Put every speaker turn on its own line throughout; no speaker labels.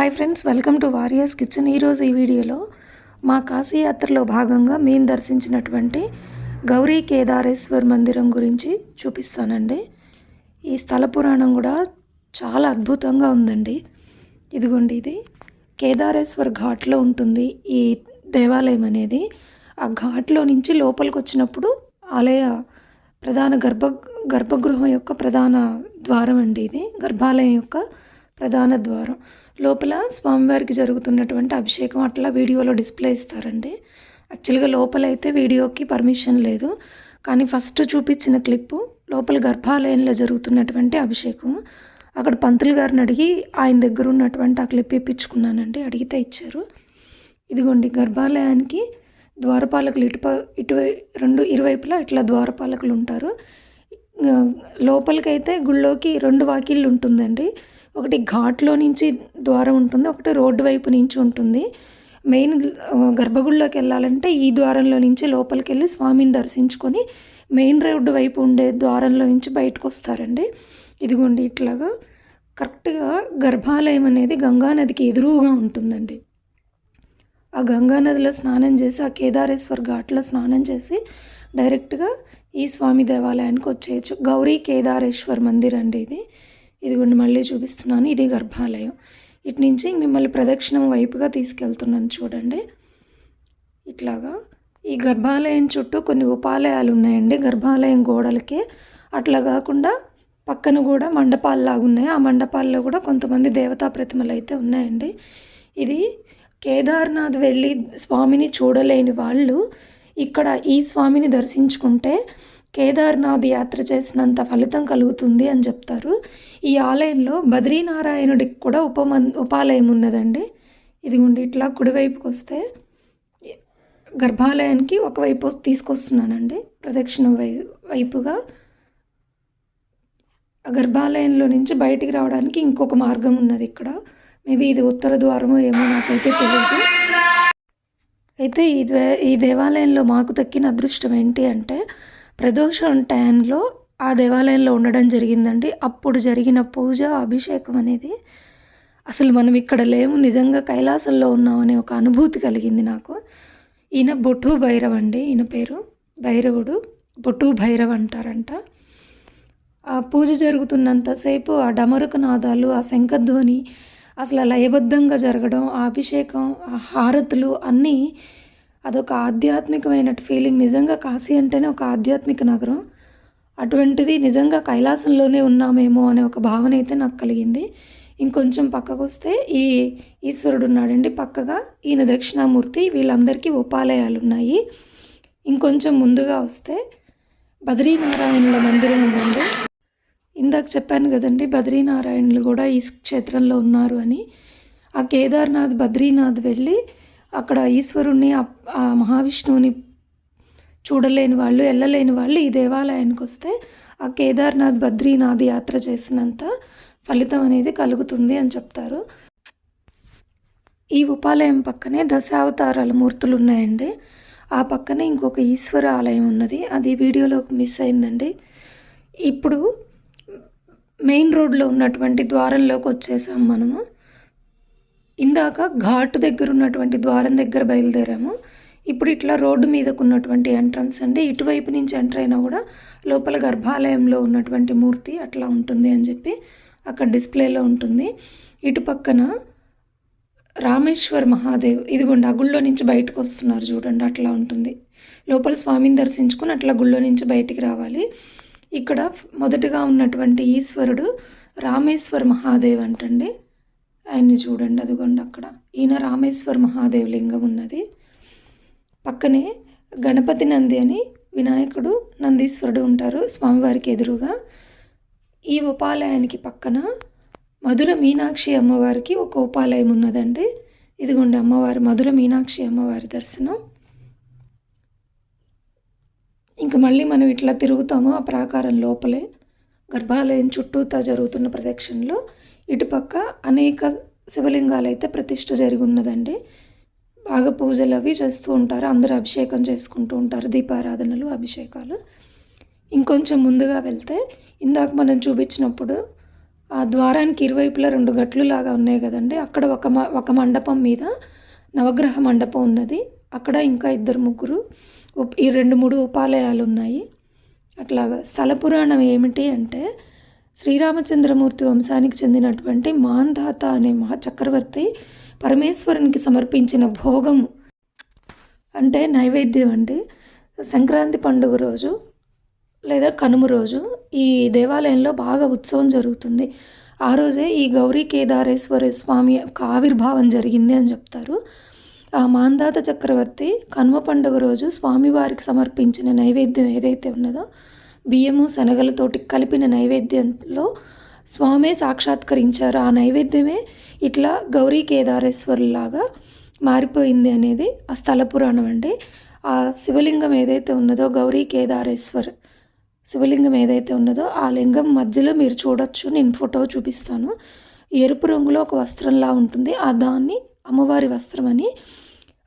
Hi friends welcome to warriors kitchen ఈరోజు ఈ వీడియోలో మా కాశీ యాత్రలో భాగంగా మేము దర్శించినటువంటి గౌరీ కేదారేశ్వర్ మందిరం గురించి చూపిస్తానండి. ఈ స్థల పురాణం కూడా చాలా అద్భుతంగా ఉందండి. ఇదిగోండి ఇది కేదారేశ్వర్ ఘాట్లో ఉంటుంది ఈ దేవాలయం అనేది. ఆ ఘాట్లో నుంచి లోపలికి వచ్చినప్పుడు ఆలయ ప్రధాన గర్భ గర్భగృహం యొక్క ప్రధాన ద్వారం అండి ఇది. గర్భాలయం యొక్క ప్రధాన ద్వారం. లోపల స్వామివారికి జరుగుతున్నటువంటి అభిషేకం అట్లా వీడియోలో డిస్ప్లే ఇస్తారండి. యాక్చువల్గా లోపల అయితే వీడియోకి పర్మిషన్ లేదు. కానీ ఫస్ట్ చూపించిన క్లిప్పు లోపల గర్భాలయంలో జరుగుతున్నటువంటి అభిషేకం. అక్కడ పంతులు గారిని అడిగి ఆయన దగ్గర ఉన్నటువంటి ఆ క్లిప్ ఇప్పించుకున్నానండి. అడిగితే ఇచ్చారు. ఇదిగోండి గర్భాలయానికి ద్వారపాలకులు ఇటు ఇటు రెండు ఇరువైపులా ఇట్లా ద్వారపాలకులు ఉంటారు. లోపలికైతే గుళ్ళోకి రెండు వాకిళ్ళు ఉంటుందండి. ఒకటి ఘాట్లో నుంచి ద్వారం ఉంటుంది ఒకటి రోడ్డు వైపు నుంచి ఉంటుంది. మెయిన్ గర్భగుడిలోకి వెళ్ళాలంటే ఈ ద్వారంలో నుంచి లోపలికి వెళ్ళి స్వామిని దర్శించుకొని మెయిన్ రోడ్డు వైపు ఉండే ద్వారంలో నుంచి బయటకు వస్తారండి. ఇదిగోండి ఇట్లాగా. కరెక్ట్గా గర్భాలయం అనేది గంగా నదికి ఎదురుగా ఉంటుందండి. ఆ గంగా నదిలో స్నానం చేసి ఆ కేదారేశ్వర్ ఘాట్లో స్నానం చేసి డైరెక్ట్గా ఈ స్వామి దేవాలయానికి వచ్చేయచ్చు. గౌరీ కేదారేశ్వర్ మందిర్ అండి ఇది. ఇదిగోండి మళ్ళీ చూపిస్తున్నాను. ఇది గర్భాలయం. ఇటు నుంచి మిమ్మల్ని ప్రదక్షిణం వైపుగా తీసుకెళ్తున్నాను చూడండి. ఇట్లాగా. ఈ గర్భాలయం చుట్టూ కొన్ని ఉపాలయాలు ఉన్నాయండి. గర్భాలయం గోడలకే. అట్లా కాకుండా పక్కన కూడా మండపాల్లాగా ఉన్నాయి. ఆ మండపాల్లో కూడా కొంతమంది దేవతా ప్రతిమలు అయితే ఉన్నాయండి. ఇది కేదార్నాథ్ వెళ్ళి స్వామిని చూడలేని వాళ్ళు ఇక్కడ ఈ స్వామిని దర్శించుకుంటే కేదార్నాథ్ యాత్ర చేసినంత ఫలితం కలుగుతుంది అని చెప్తారు. ఈ ఆలయంలో బద్రీనారాయణుడికి కూడా ఉపమన్ ఉపాలయం ఉన్నదండి. ఇదిగోండి ఇట్లా కుడివైపుకి వస్తే గర్భాలయానికి ఒకవైపు తీసుకొస్తున్నానండి. ప్రదక్షిణ వై వైపుగా ఆ గర్భాలయంలో నుంచి బయటికి రావడానికి ఇంకొక మార్గం ఉన్నది ఇక్కడ. మేబీ ఇది ఉత్తర ద్వారమో ఏమో నాకైతే తెలియదు అయితే ఈ దే ఈ దేవాలయంలో మాకు తక్కిన అదృష్టం ఏంటి అంటే ప్రదోషం టైంలో ఆ దేవాలయంలో ఉండడం జరిగిందండి. అప్పుడు జరిగిన పూజ అభిషేకం అనేది అసలు మనం ఇక్కడ లేము నిజంగా కైలాసంలో ఉన్నామనే ఒక అనుభూతి కలిగింది నాకు. ఈయన బొటు భైరవ్ అండి ఈయన పేరు భైరవుడు. బొటు భైరవ్ అంటారంట. ఆ పూజ జరుగుతున్నంతసేపు ఆ డమరుక నాదాలు ఆ శంఖధ్వని అసలు లయబద్ధంగా జరగడం ఆ అభిషేకం ఆ హారతులు అన్నీ అదొక ఆధ్యాత్మికమైన ఫీలింగ్ నిజంగా కాశీ అంటేనే ఒక ఆధ్యాత్మిక నగరం. అటువంటిది నిజంగా కైలాసంలోనే ఉన్నామేమో అనే ఒక భావన అయితే నాకు కలిగింది. ఇంకొంచెం పక్కకు వస్తే ఈ ఈశ్వరుడు ఉన్నాడండి. పక్కగా ఈయన దక్షిణామూర్తి వీళ్ళందరికీ ఉపాలయాలు ఉన్నాయి ఇంకొంచెం ముందుగా వస్తే బద్రీనారాయణుల మందిరం ఉందండి. ఇందాక చెప్పాను కదండి బద్రీనారాయణులు కూడా ఈ క్షేత్రంలో ఉన్నారు అని. ఆ కేదార్నాథ్ బద్రీనాథ్ వెళ్ళి అక్కడ ఈశ్వరుణ్ణి ఆ- మహావిష్ణువుని చూడలేని వాళ్ళు వెళ్ళలేని వాళ్ళు ఈ దేవాలయానికి వస్తే ఆ కేదార్నాథ్ బద్రీనాథ్ యాత్ర చేసినంత ఫలితం అనేది కలుగుతుంది అని చెప్తారు. ఈ ఉపాలయం పక్కనే దశావతారాల మూర్తులు ఉన్నాయండి. ఆ పక్కనే ఇంకొక ఈశ్వర ఆలయం ఉన్నది. అది వీడియోలో మిస్ అయిందండి. ఇప్పుడు మెయిన్ రోడ్లో ఉన్నటువంటి ద్వారంలోకి వచ్చేసాం మనము. ఇందాక ఘాట్ దగ్గర ఉన్నటువంటి ద్వారం దగ్గర బయలుదేరాము. ఇప్పుడు ఇట్లా రోడ్డు మీదకు ఉన్నటువంటి ఎంట్రన్స్ అండి. ఇటువైపు నుంచి ఎంటర్ అయినా కూడా లోపల గర్భాలయంలో ఉన్నటువంటి మూర్తి అట్లా ఉంటుంది అని చెప్పి అక్కడ డిస్ప్లేలో ఉంటుంది. ఇటు పక్కన రామేశ్వర్ మహాదేవ్ ఇదిగోండి ఆ గుళ్ళో నుంచి బయటకు వస్తున్నారు చూడండి అట్లా ఉంటుంది. లోపల స్వామిని దర్శించుకుని అట్లా గుళ్ళో నుంచి బయటికి రావాలి. ఇక్కడ మొదటగా ఉన్నటువంటి ఈశ్వరుడు రామేశ్వర్ మహాదేవ్ అంటండి. ఆయన్ని చూడండి అదిగోండి అక్కడ. ఈయన రామేశ్వర్ మహాదేవ్ లింగం ఉన్నది. పక్కనే గణపతి నంది అని వినాయకుడు నందీశ్వరుడు ఉంటారు స్వామివారికి ఎదురుగా. ఈ ఉపాలయానికి పక్కన మధుర మీనాక్షి అమ్మవారికి ఒక ఉపాలయం ఉన్నదండి. ఇదిగోండి అమ్మవారు మధుర మీనాక్షి అమ్మవారి దర్శనం. ఇంకా మళ్ళీ మనం ఇట్లా తిరుగుతాము ఆ ప్రాకారం లోపలే. గర్భాలయం చుట్టూతా జరుగుతున్న ప్రదక్షిణలో ఇటుపక్క అనేక శివలింగాలు అయితే ప్రతిష్ట జరిగి ఉన్నదండి బాగా పూజలు అవి చేస్తూ ఉంటారు. అందరూ అభిషేకం చేసుకుంటూ ఉంటారు. దీపారాధనలు అభిషేకాలు. ఇంకొంచెం ముందుగా వెళ్తే ఇందాక మనం చూపించినప్పుడు ఆ ద్వారానికి ఇరువైపులా రెండు గట్లు లాగా ఉన్నాయి కదండి. అక్కడ ఒక మ ఒక మండపం మీద నవగ్రహ మండపం ఉన్నది. అక్కడ ఇంకా ఇద్దరు ముగ్గురు ఈ రెండు మూడు ఉపాలయాలు ఉన్నాయి. అట్లాగా స్థల పురాణం ఏమిటి అంటే శ్రీరామచంద్రమూర్తి వంశానికి చెందినటువంటి మాంధాత అనే మహా చక్రవర్తి పరమేశ్వరునికి సమర్పించిన భోగము అంటే నైవేద్యం అండి. సంక్రాంతి పండుగ రోజు లేదా కనుమ రోజు ఈ దేవాలయంలో బాగా ఉత్సవం జరుగుతుంది. ఆ రోజే ఈ గౌరీ కేదారేశ్వర స్వామి యొక్క ఆవిర్భావం జరిగింది అని చెప్తారు. ఆ మాందాత చక్రవర్తి కనుమ పండుగ రోజు స్వామివారికి సమర్పించిన నైవేద్యం ఏదైతే ఉన్నదో బియ్యము శనగలతోటి కలిపిన నైవేద్యంలో స్వామే సాక్షాత్కరించారు. ఆ నైవేద్యమే ఇట్లా గౌరీ కేదారేశ్వరులాగా మారిపోయింది అనేది ఆ స్థల పురాణం అండి. ఆ శివలింగం ఏదైతే ఉన్నదో గౌరీ కేదారేశ్వర్ శివలింగం ఏదైతే ఉన్నదో ఆ లింగం మధ్యలో మీరు చూడొచ్చు. నేను ఫోటో చూపిస్తాను. ఎరుపు రంగులో ఒక వస్త్రంలా ఉంటుంది. ఆ దాన్ని అమ్మవారి వస్త్రం అని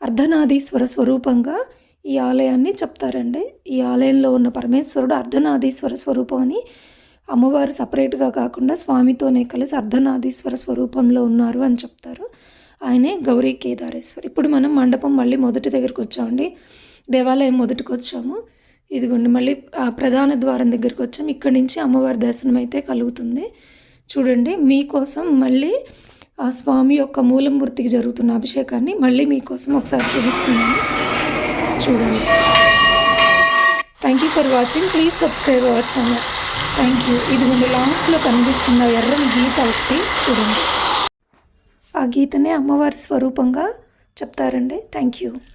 అర్ధనాదీశ్వర స్వరూపంగా ఈ ఆలయాన్ని చెప్తారండి. ఈ ఆలయంలో ఉన్న పరమేశ్వరుడు అర్ధనాదీశ్వర స్వరూపం అని అమ్మవారు సపరేట్గా కాకుండా స్వామితోనే కలిసి అర్ధనాదీశ్వర స్వరూపంలో ఉన్నారు అని చెప్తారు. ఆయనే గౌరీ కేదారేశ్వర్. ఇప్పుడు మనం మండపం మళ్ళీ మొదటి దగ్గరికి వచ్చామండి. దేవాలయం మొదటికి వచ్చాము. ఇదిగోండి మళ్ళీ ఆ ప్రధాన ద్వారం దగ్గరికి వచ్చాము. ఇక్కడి నుంచి అమ్మవారి దర్శనం అయితే కలుగుతుంది. చూడండి మీకోసం మళ్ళీ ఆ స్వామి యొక్క మూలమూర్తికి జరుగుతున్న అభిషేకాన్ని మళ్ళీ మీకోసం ఒకసారి చూపిస్తున్నాను. చూడండి. Thank you for watching please subscribe our channel thank you ఇదిగోండి లాస్ట్లో కనిపిస్తున్న ఎర్రని గీత ఒకటి చూడండి. ఆ గీతనే అమ్మవారి స్వరూపంగా చెప్తారండి. Thank you